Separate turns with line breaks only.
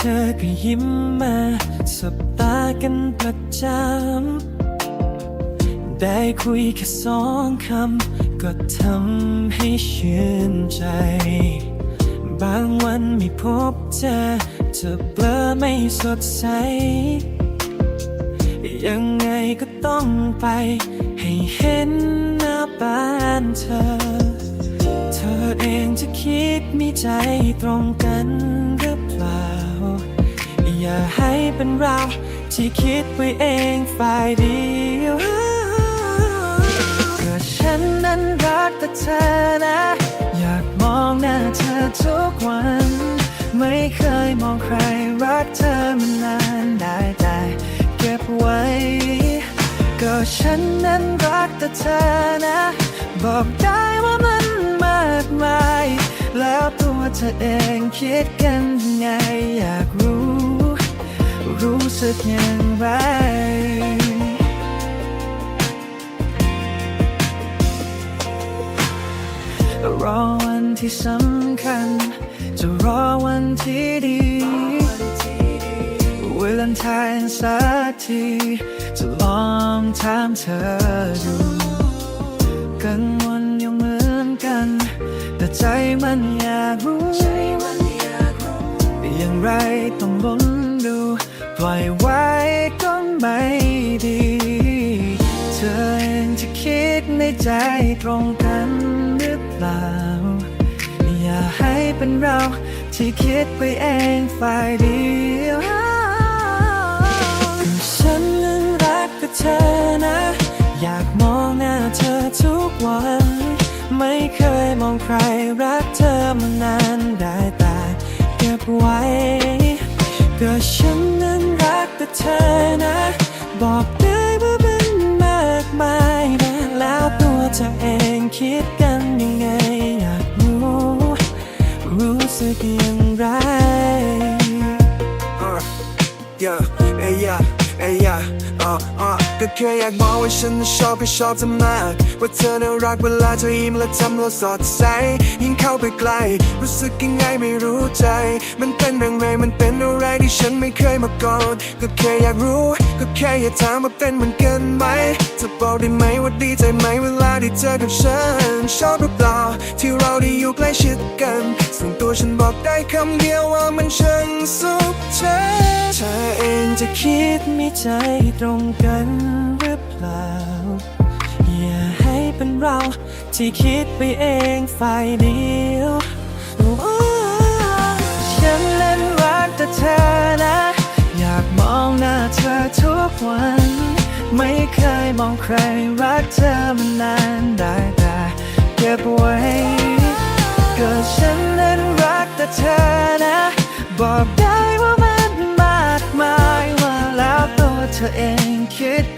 ธอก็ยิ้มมาสบตากันประจำได้คุยแค่สองคำ ก็ทำให้ชื่นใจ บางวันไม่พบเจอเธอเบลอไม่สดใส ยังไงก็ต้องไป ให้เห็นหน้าบ้านเธอ เธอเองจะคิดมีใจตรงกันหรือเปล่า อย่าให้เป็นเราที่คิดไว้เองฝ่ายเดียวก็ฉันนั้นรักแต่เธอนะ อยากมองหน้าเธอทุกวัน ไม่เคยมองใครรักเธอมานานได้แต่เก็บไว้ ก็ฉันนั้นรักแต่เธอนะ บอกได้ว่ามันมากมาย แล้วตัวเธอเองคิดกันยังไงอยากรู้ รู้สึกอย่างไร รอวันที่สำคัญ จะรอวันที่ดีวาเลนไทน์สักที จะลองถามเธอดูกังวลยังเหมือนกัน แต่ใจมันอยากรู้อย่างไรต้องลุ้นดู ปล่อยไว้ก็ไม่ดี เธอเองจะคิดในใจตรงกันหรือเปล่า อย่าให้เป็นเราที่คิดไปเองฝ่ายเดียวฉันนั้นรักแต่เธอนะ อยากมองหน้าเธอทุกวัน ไม่เคยมองใครรักเธอมานานได้แต่เก็บไว้ก็ฉัน เธอนะ บอกได้ว่ามันมากมายนะแล้วตัวเธอเองคิดกันยังไงอยากรู้ รู้สึกอย่างไร
uh, yeah, hey, yeah, ก็แค่อยากบอกว่าฉันชอบก็ชอบเธอมาก ว่าเธอน่ารักเวลาเธอยิ้มและทำเราสดใส ยิ่งเข้าไปใกล้ รู้สึกยังไงไม่รู้ใจ มันเป็นอย่างไรมันเป็นอะไรที่ฉันไม่เคยมาก่อน ก็แค่อยากรู้ ก็แค่อยากถามว่าเป็นเหมือนกันไหมจะบอกได้ไหมว่าดีใจไหมเวลาที่เจอกับฉัน ชอบหรือเปล่า ที่เราได้อยู่ใกล้ชิดกันส่วนตัวฉันบอกได้คำเดียวว่ามันช่างสุขใจ
จะคิดมีใจตรงกันหรือเปล่า อย่าให้เป็นเราที่คิดไปเองฝ่ายเดียว ฉันเล่นรักแต่เธอนะ อยากมองหน้าเธอทุกวัน ไม่เคยมองใครรักเธอมานานได้แต่เก็บไว้ก็ฉันนั้นรักแต่เธอนะ บอกได้ เธอเองคิด